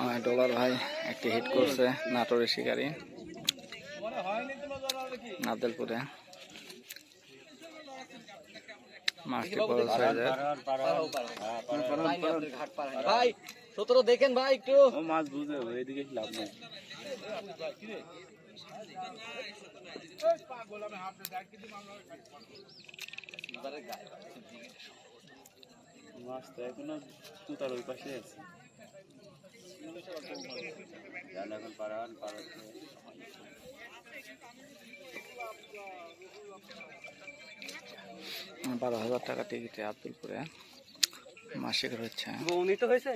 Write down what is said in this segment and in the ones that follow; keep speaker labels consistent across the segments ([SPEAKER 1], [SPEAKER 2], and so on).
[SPEAKER 1] আমার ডলার ভাই একটি হিট করছে নাটোরের শিকারি নাদেলপুরে। মাছটি বড় সাইজের।
[SPEAKER 2] ভাই সতেরো দেখেন ভাই একটু।
[SPEAKER 3] মাছ বুঝে এদিকে লাভ নেই। মাছ তো এখনও তুতার ওই পাশে আছে। জাল এখন পারান পারান
[SPEAKER 1] বারো হাজার টাকা টিকিটে আব্দুলপুরে মাছ শিকার হচ্ছে
[SPEAKER 2] উনি তো হয়েছে?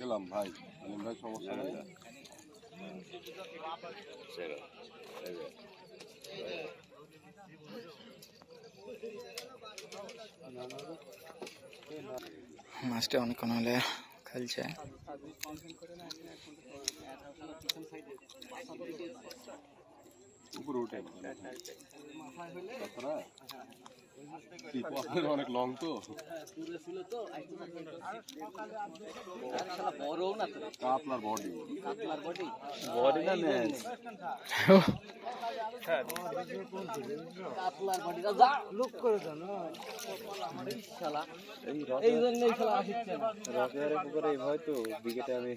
[SPEAKER 4] গেলাম ভাই ভাই সমস্যা
[SPEAKER 1] মাছটা অনেকক্ষণ হলে খেলছে।
[SPEAKER 4] অনেক লং তো
[SPEAKER 2] বড় না তো।
[SPEAKER 4] কাতলার বডি
[SPEAKER 2] কাতলার বডি
[SPEAKER 3] বডি না এই
[SPEAKER 2] এই জন্যই শালা আসছে
[SPEAKER 3] রকের পুকুরে ভয় তো বিকেটে আমি